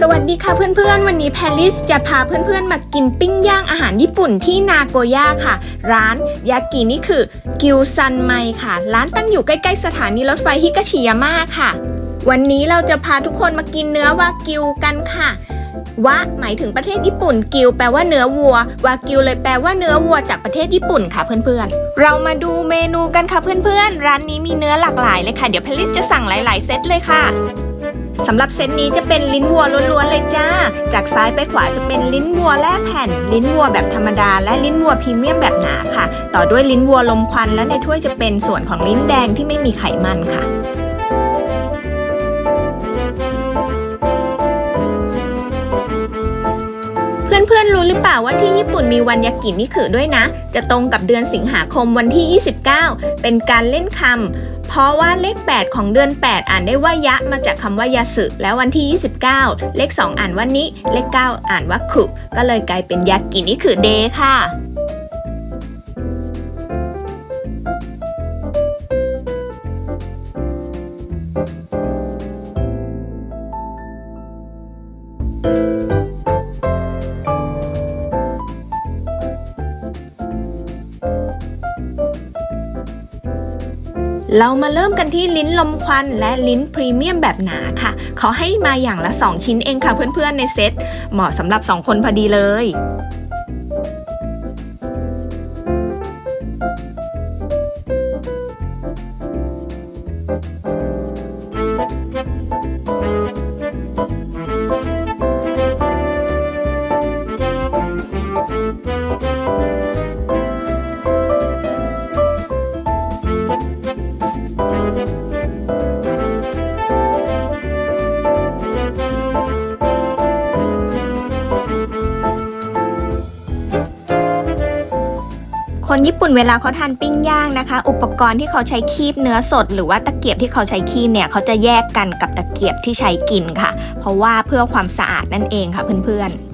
สวัสดีค่ะเพื่อนๆ วันนี้แพลิสจะพาเพื่อนๆ มากินปิ้งย่างอาหารญี่ปุ่นที่นาโกย่าค่ะ ร้านยากินี่คือกิวซันไมค่ะ ร้านตั้งอยู่ใกล้ๆ สถานีรถไฟฮิกาชิยาม่าค่ะ วันนี้เราจะพาทุกคนมากินเนื้อวากิวกันค่ะวะหมายถึงประเทศญี่ปุ่น กิวแปลว่าเนื้อวัว วากิวเลยแปลว่าเนื้อวัวจากประเทศญี่ปุ่นค่ะเพื่อนๆ เรามาดูเมนูกันค่ะเพื่อนๆ ร้านนี้มีเนื้อหลากหลายเลยค่ะ เดี๋ยวแพลิสจะสั่งหลาย ๆ เซตเลยค่ะ สำหรับเซตนี้จะเป็นลิ้นวัวล้วนๆเลยจ้า จากซ้ายไปขวาจะเป็นลิ้นวัวแล่แผ่น ลิ้นวัวแบบธรรมดา และลิ้นวัวพรีเมียมแบบหนาค่ะ ต่อด้วยลิ้นวัวลมควันและในถ้วยจะเป็นส่วนของลิ้นแดงที่ไม่มีไขมันค่ะ เพื่อนๆรู้หรือเปล่าว่าที่ญี่ปุ่นมีวันยากินิคือด้วยนะ จะตรงกับเดือนสิงหาคมวันที่ 29 เป็นการเล่นคำ เพราะว่าเลข 8 ของเดือน 8 อ่านได้ว่ายะมาจากคำว่ายาสึแล้ววันที่ 29 เลข 2 อ่านว่านิเลข 9 อ่านว่าคุก็เลยกลายเป็นยากินิคือเดย์ค่ะ เรามาเริ่มกันที่ลิ้นลมควันและลิ้นพรีเมียมแบบหนาค่ะ ขอให้มาอย่างละ 2 ชิ้นเองค่ะเพื่อนๆในเซตเหมาะสำหรับ 2 คนพอดีเลย คนญี่ปุ่นเวลาเขาทานปิ้งย่างนะคะ อุปกรณ์ที่เขาใช้คีบเนื้อสด หรือว่าตะเกียบที่เขาใช้คีบเนี่ยเขาจะแยกกันกับตะเกียบที่ใช้กินค่ะ เพราะว่าเพื่อความสะอาดนั่นเองค่ะเพื่อนๆ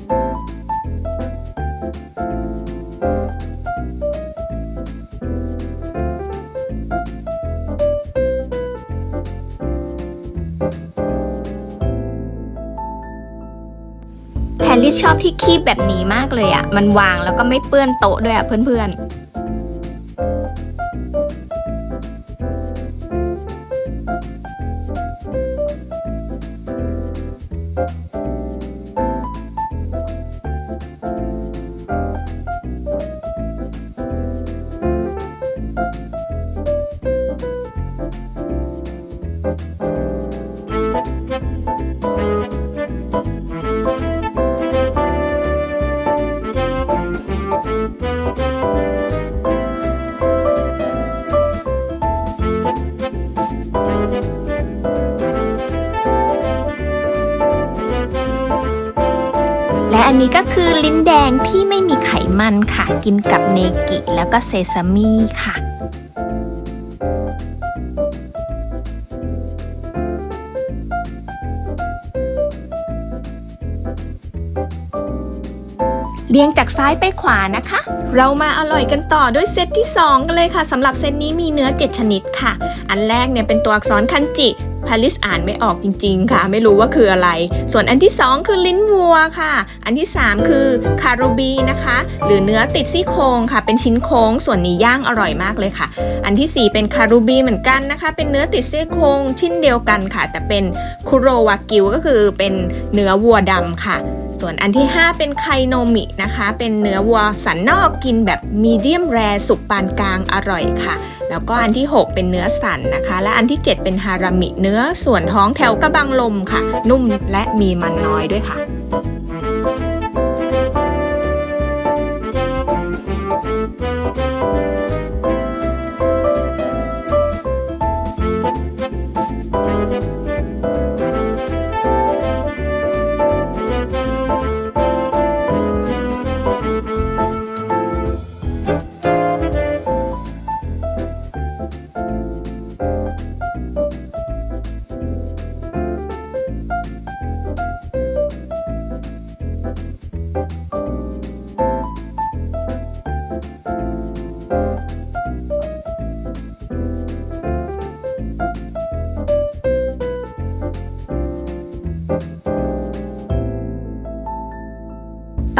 แพรลิสชอบที่คีบแบบนี้มากเลยอะ่ะ มันวางแล้วก็ไม่เปื้อนโต๊ะด้วยอะ่ะเพื่อนๆ อันนี้ก็คือลิ้นแดงที่ไม่มีไขมันค่ะ กินกับเนกิแล้วก็เซซามิค่ะเรียงจากซ้ายไปขวานะคะ เรามาอร่อยกันต่อด้วยเซตที่ 2 กันเลยค่ะสำหรับเซตนี้มีเนื้อ 7 ชนิดค่ะ อันแรกเนี่ยเป็นตัวอักษรคันจิ พาริสอ่านไม่ออกจริง ๆ ค่ะ ไม่รู้ว่าคืออะไร ส่วนอันที่ 2 คือลิ้นวัวค่ะ อันที่ 3 คือคารูบีนะคะ หรือเนื้อติดซี่โครงค่ะ เป็นชิ้นโค้งส่วนนี้ย่างอร่อยมากเลยค่ะ อันทีสี่4 เป็นคารูบีเหมือนกันนะคะ เป็นเนื้อติดซี่โครงชิ้นเดียวกันค่ะ แต่เป็นคุโรวากิวก็คือเป็นเนื้อวัวดำค่ะส่วนอันที่ 5 เป็นไคโนมินะคะ เป็นเนื้อวัวสันนอกกินแบบมีเดียมแรสุกปานกลางอร่อยค่ะ แล้วก็อันที่ 6 เป็นเนื้อสันนะคะ และอันที่ 7 เป็นฮารามิเนื้อส่วนท้องแถวกระบังลมค่ะ นุ่มและมีมันน้อยด้วยค่ะ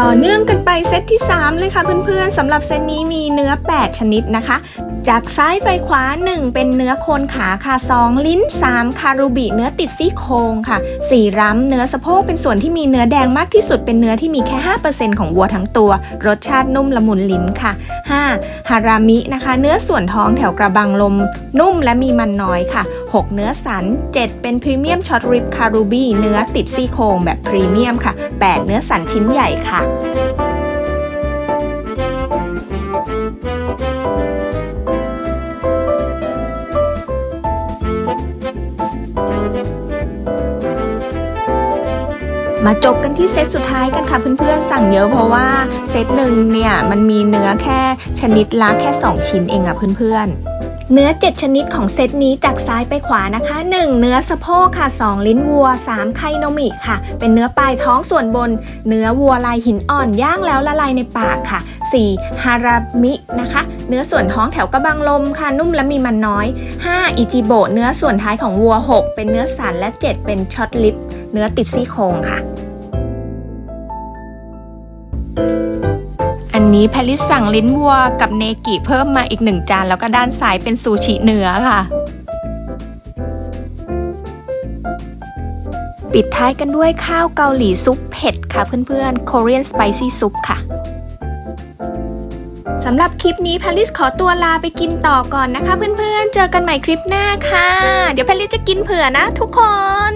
ต่อเนื่องกันไปเซตที่ 3 เลยค่ะเพื่อนๆสำหรับเซตนี้มีเนื้อ 8 ชนิดนะคะ จากซ้ายไปขวา 1 เป็นเนื้อโคนขาค่ะ 2 ลิ้น 3 คารูบิเนื้อติดซี่โครงค่ะ 4รั้มเนื้อสะโพกเป็นส่วนที่มีเนื้อแดงมากที่สุดเป็นเนื้อที่มีแค่ 5%ของวัวทั้งตัว รสชาตินุ่มละมุนลิ้นค่ะ 5. ฮารามินะคะ เนื้อส่วนท้องแถวกระบังลม นุ่มและมีมันน้อยค่ะ 6 เนื้อสัน 7 เป็นพรีเมียมช็อตริบคารูบีเนื้อติดซี่โครงแบบพรีเมียมค่ะ 8 เนื้อสันชิ้นใหญ่ค่ะ มาจบกันที่เซตสุดท้ายกันค่ะเพื่อนๆ สั่งเยอะเพราะว่าเซตหนึ่งเนี่ยมันมีเนื้อแค่ชนิดละแค่ 2 ชิ้นเองอะเพื่อนๆเนื้อ 7 ชนิดของเซตนี้จากซ้ายไปขวานะคะ 1. เนื้อสะโพกค่ะ 2 ลิ้นวัว 3. ไคโนมิค่ะ เป็นเนื้อปลายท้องส่วนบน เนื้อวัวลายหินอ่อนย่างแล้วละลายในปากค่ะ 4. ฮารามินะคะ เนื้อส่วนท้องแถวกระบังลมค่ะ นุ่มและมีมันน้อย 5. อิจิโบะเนื้อส่วนท้ายของวัว 6 เป็นเนื้อสันและ 7 เป็นช็อตลิป เนื้อติดซี่โครงค่ะ อันนี้แพลิสสั่งลิ้นวัวกับเนกิเพิ่มมาอีกหนึ่งจาน แล้วก็ด้านซ้ายเป็นซูชิเนื้อค่ะ ปิดท้ายกันด้วยข้าวเกาหลีซุปเผ็ดค่ะเพื่อนๆ Korean Spicy Soup ค่ะสำหรับคลิปนี้แพลิสขอตัวลาไปกินต่อก่อนนะคะ เพื่อนๆ เจอกันใหม่คลิปหน้าค่ะ เดี๋ยวแพลิสจะกินเผื่อนะทุกคน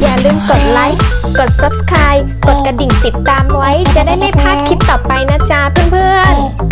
อย่าลืมกดไลค์ กด subscribe กดกระดิ่งติดตามไว้ จะได้ไม่พลาดคลิปต่อไปนะจ๊ะเพื่อนๆ